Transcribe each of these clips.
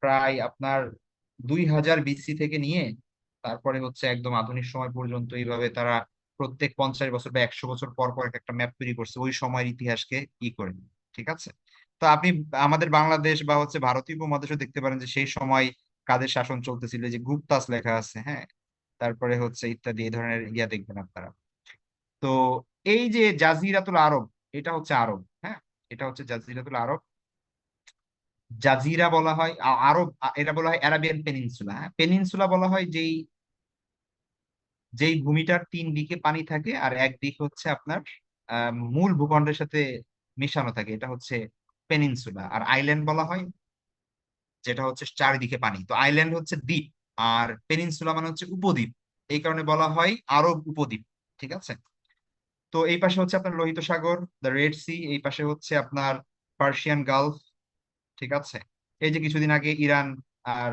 প্রায় আপনার দুই হাজার বিসি থেকে নিয়ে তারপরে হচ্ছে একদম আধুনিক সময় পর্যন্ত এইভাবে তারা প্রত্যেক পঞ্চাশ বছর বা একশো বছর পর পর একটা ম্যাপ তৈরি করছে। ওই সময়ের ইতিহাসকে ই করে ঠিক আছে? তো আপনি আমাদের বাংলাদেশ বা হচ্ছে ভারতীয় উপমহাদেশও দেখতে পারেন যে সেই সময় কাদের শাসন চলতেছিল যে গুপ্তাস লেখা আছে হ্যাঁ? তারপরে হচ্ছে ইত্যাদি, এই ধরনের ইয়া দেখবেন আপনারা। তো এই যে জাজিরাতুল আরব, এটা হচ্ছে আরব হ্যাঁ? এটা হচ্ছে জাজিরাতুল আরব। জাজিরা বলা হয় আরব এটা বলা হয় অ্যারাবিয়ান পেনিনসুলা। হ্যাঁ পেনিনসুলা বলা হয় যেই যেই ভূমিটার তিন দিকে পানি থাকে আর একদিক হচ্ছে আপনার মূল ভূখণ্ডের সাথে মেশানো থাকে। এটা হচ্ছে পেনিনসুলা। আর আইল্যান্ড বলা হয় যেটা হচ্ছে চারিদিকে পানি। তো আইল্যান্ড হচ্ছে দ্বীপ আর পেনিনসুলা মানে হচ্ছে উপদ্বীপ। এই কারণে বলা হয় আরব উপদ্বীপ। ঠিক আছে? তো এই পাশে হচ্ছে আপনার লোহিত সাগর, দ্য রেড সি, এই পাশে হচ্ছে আপনার পার্সিয়ান গালফ ঠিক আছে? এই যে কিছুদিন আগে ইরান আর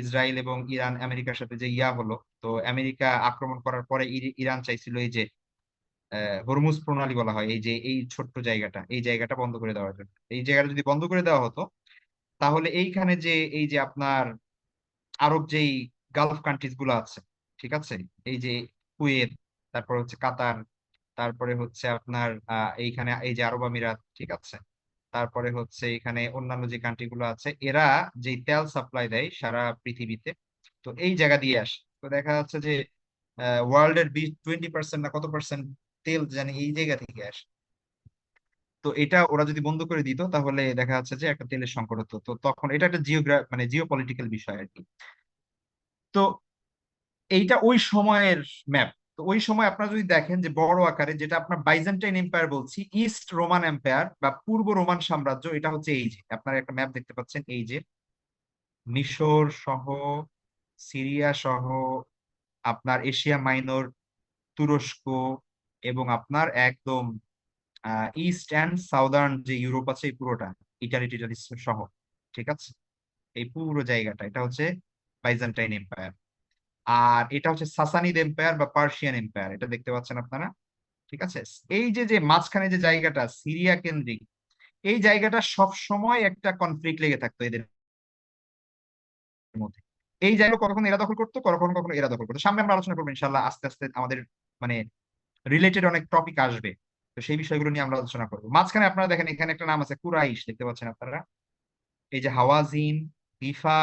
ইসরায়েল এবং ইরান আমেরিকার সাথে যে ইয়া হলো, তো আমেরিকা আক্রমণ করার পরে ইরান চাইছিল এই যে হরমুজ প্রণালী বলা হয়, এই যে, এই ছোট্ট জায়গাটা, এই জায়গাটা বন্ধ করে দেওয়ার জন্য। এই জায়গাটা যদি বন্ধ করে দেওয়া হতো, তাহলে এইখানে যে, এই যে আপনার আরব যেই গালফ কান্ট্রিজগুলো আছে, ঠিক আছে? এই যে কুয়েত, তারপর হচ্ছে কাতার, তারপরে হচ্ছে আপনার এইখানে, এই যে আরব আমিরাত, ঠিক আছে? তারপরে হচ্ছে এখানে অন্যান্য যে কান্ট্রি গুলো আছে, এরা যে তেল সাপ্লাই দেয় সারা পৃথিবীতে, তো এই জায়গা দিয়ে আসে। তো দেখা যাচ্ছে যে ওয়ার্ল্ড এর বিশ টোয়েন্টি পার্সেন্ট না কত পার্সেন্ট তেল জানি এই জায়গা থেকে আসে। তো এটা ওরা যদি বন্ধ করে দিত, তাহলে দেখা যাচ্ছে যে একটা তেলের সংকট হতো। তো তখন এটা একটা জিওগ্রা মানে জিও পলিটিক্যাল বিষয় আর কি। তো এইটা ওই সময়ের ম্যাপ তো ওই সময় আপনারা যদি দেখেন যে বড় আকারে যেটা আপনার বাইজেন্টাইন এম্পায়ার বলছি ইস্ট রোমান এম্পায়ার বা পূর্ব রোমান সাম্রাজ্য, এটা হচ্ছে এই যে, আপনারা একটা ম্যাপ দেখতে পাচ্ছেন, এই যে। মিশর সহ, সিরিয়া সহ, আপনার এশিয়া মাইনর, তুরস্ক এবং আপনার একদম ইস্ট অ্যান্ড সাউদার্ন যে ইউরোপ আছে এই পুরোটা ইটালি টিটালি সহ, ঠিক আছে? এই পুরো জায়গাটা, এটা হচ্ছে বাইজেন্টাইন এম্পায়ার আর এটা হচ্ছে সাসানিদ এম্পায়ার বা পার্সিয়ান এম্পায়ার এটা দেখতে পাচ্ছেন আপনারা? ঠিক আছে? এই যে যে মাঝখানে যে জায়গাটা সিরিয়া কেন্দ্রিক, এই জায়গাটা সব সময় একটা কনফ্লিক্ট লেগে থাকতো এদের মধ্যে। এই জায়গা কখনো এরা দখল করতো, কখনো কখনো এরা দখল করতো। সামনে আমরা আলোচনা করব ইনশাল্লাহ আস্তে আস্তে আমাদের মানে রিলেটেড অনেক টপিক আসবে। তো সেই বিষয়গুলো নিয়ে আমরা আলোচনা করব। মাঝখানে আপনারা দেখেন এখানে একটা নাম আছে কুরাইশ, দেখতে পাচ্ছেন আপনারা? এই যে হাওয়াজিন ইফা